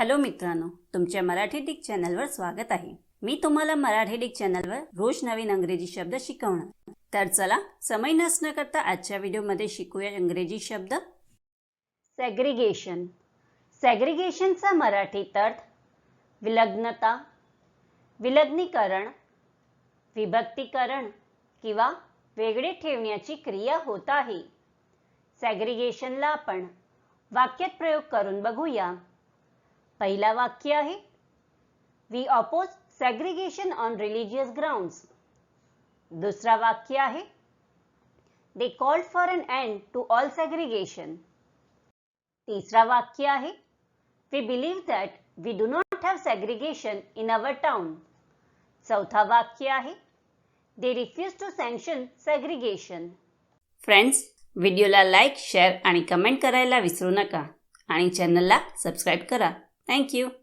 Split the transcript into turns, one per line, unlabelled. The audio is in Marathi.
हॅलो मित्रांनो तुमच्या मराठी डिक चॅनलवर स्वागत आहे. मी तुम्हाला मराठी डिक चॅनलवर रोज नवीन अंग्रेजी शब्द शिकवणार. तर चला समय नसणं करता आजच्या व्हिडिओमध्ये शिकूया इंग्रजी शब्द. सॅग्रिगेशन सॅग्रिगेशनचा मराठीत अर्थ विलग्नता विलग्नीकरण विभक्तीकरण किंवा वेगळे ठेवण्याची क्रिया होत आहे. सॅग्रिगेशनला आपण वाक्यात प्रयोग करून बघूया. पहिला वाक्य आहे. We oppose segregation on religious grounds दुसरा वाक्य आहे. They called for an end to all segregation तिसरा वाक्य आहे. We believe that we do not have segregation in our town चौथा वाक्य आहे. They refuse to sanction segregation friends व्हिडिओला लाईक शेअर आणि कमेंट करायला विसरू नका. आणि चॅनलला सबस्क्राईब करा. Thank you.